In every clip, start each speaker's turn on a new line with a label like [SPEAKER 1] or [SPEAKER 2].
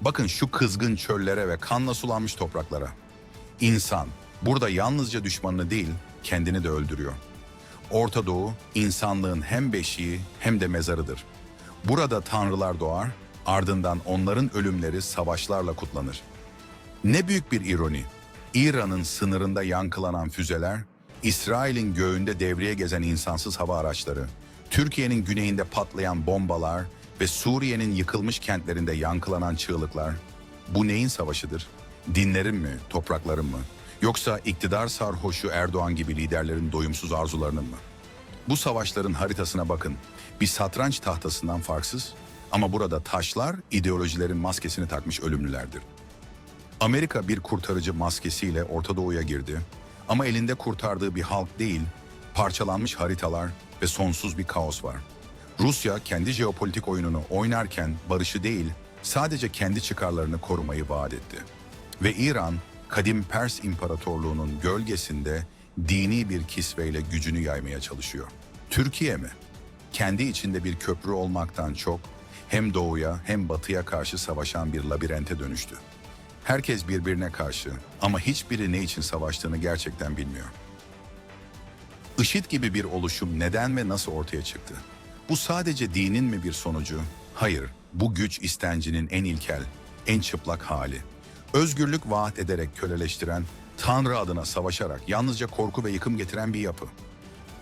[SPEAKER 1] Bakın şu kızgın çöllere ve kanla sulanmış topraklara. İnsan burada yalnızca düşmanını değil, kendini de öldürüyor. Orta Doğu, insanlığın hem beşiği hem de mezarıdır. Burada tanrılar doğar, ardından onların ölümleri savaşlarla kutlanır. Ne büyük bir ironi. İran'ın sınırında yankılanan füzeler, İsrail'in göğünde devreye gezen insansız hava araçları, Türkiye'nin güneyinde patlayan bombalar ve Suriye'nin yıkılmış kentlerinde yankılanan çığlıklar. Bu neyin savaşıdır? Dinlerin mi, toprakların mı? Yoksa iktidar sarhoşu Erdoğan gibi liderlerin doyumsuz arzularının mı? Bu savaşların haritasına bakın. Bir satranç tahtasından farksız ama burada taşlar ideolojilerin maskesini takmış ölümlülerdir. Amerika bir kurtarıcı maskesiyle Orta Doğu'ya girdi ama elinde kurtardığı bir halk değil, parçalanmış haritalar ve sonsuz bir kaos var. Rusya kendi jeopolitik oyununu oynarken barışı değil, sadece kendi çıkarlarını korumayı vaat etti. Ve İran, kadim Pers İmparatorluğu'nun gölgesinde dini bir kisveyle gücünü yaymaya çalışıyor. Türkiye mi? Kendi içinde bir köprü olmaktan çok hem doğuya hem batıya karşı savaşan bir labirente dönüştü. Herkes birbirine karşı ama hiçbiri ne için savaştığını gerçekten bilmiyor. IŞİD gibi bir oluşum neden ve nasıl ortaya çıktı? Bu sadece dinin mi bir sonucu? Hayır, bu güç istencinin en ilkel, en çıplak hali. Özgürlük vaat ederek köleleştiren, Tanrı adına savaşarak yalnızca korku ve yıkım getiren bir yapı.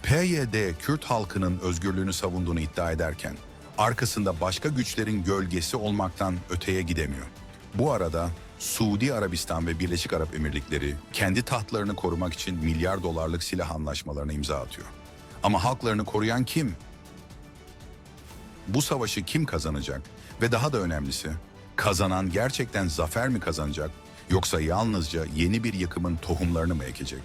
[SPEAKER 1] PYD, Kürt halkının özgürlüğünü savunduğunu iddia ederken, arkasında başka güçlerin gölgesi olmaktan öteye gidemiyor. Bu arada Suudi Arabistan ve Birleşik Arap Emirlikleri kendi tahtlarını korumak için milyar dolarlık silah anlaşmalarına imza atıyor. Ama halklarını koruyan kim? Bu savaşı kim kazanacak? Ve daha da önemlisi, kazanan gerçekten zafer mi kazanacak yoksa yalnızca yeni bir yıkımın tohumlarını mı ekecek?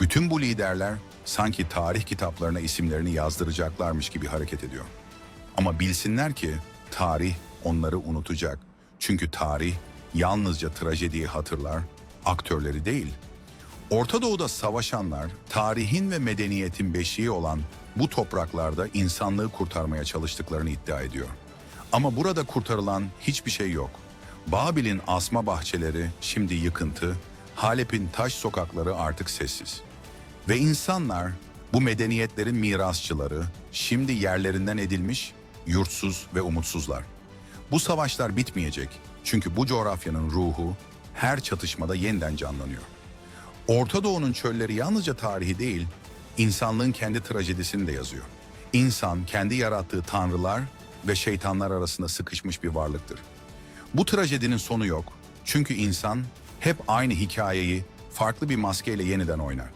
[SPEAKER 1] Bütün bu liderler sanki tarih kitaplarına isimlerini yazdıracaklarmış gibi hareket ediyor. Ama bilsinler ki tarih onları unutacak. Çünkü tarih yalnızca trajediyi hatırlar, aktörleri değil. Orta Doğu'da savaşanlar, tarihin ve medeniyetin beşiği olan bu topraklarda insanlığı kurtarmaya çalıştıklarını iddia ediyor. Ama burada kurtarılan hiçbir şey yok. Babil'in asma bahçeleri şimdi yıkıntı, Halep'in taş sokakları artık sessiz. Ve insanlar bu medeniyetlerin mirasçıları şimdi yerlerinden edilmiş, yurtsuz ve umutsuzlar. Bu savaşlar bitmeyecek çünkü bu coğrafyanın ruhu her çatışmada yeniden canlanıyor. Orta Doğu'nun çölleri yalnızca tarihi değil, insanlığın kendi trajedisini de yazıyor. İnsan kendi yarattığı tanrılar ve şeytanlar arasında sıkışmış bir varlıktır. Bu trajedinin sonu yok. Çünkü insan hep aynı hikayeyi farklı bir maskeyle yeniden oynar.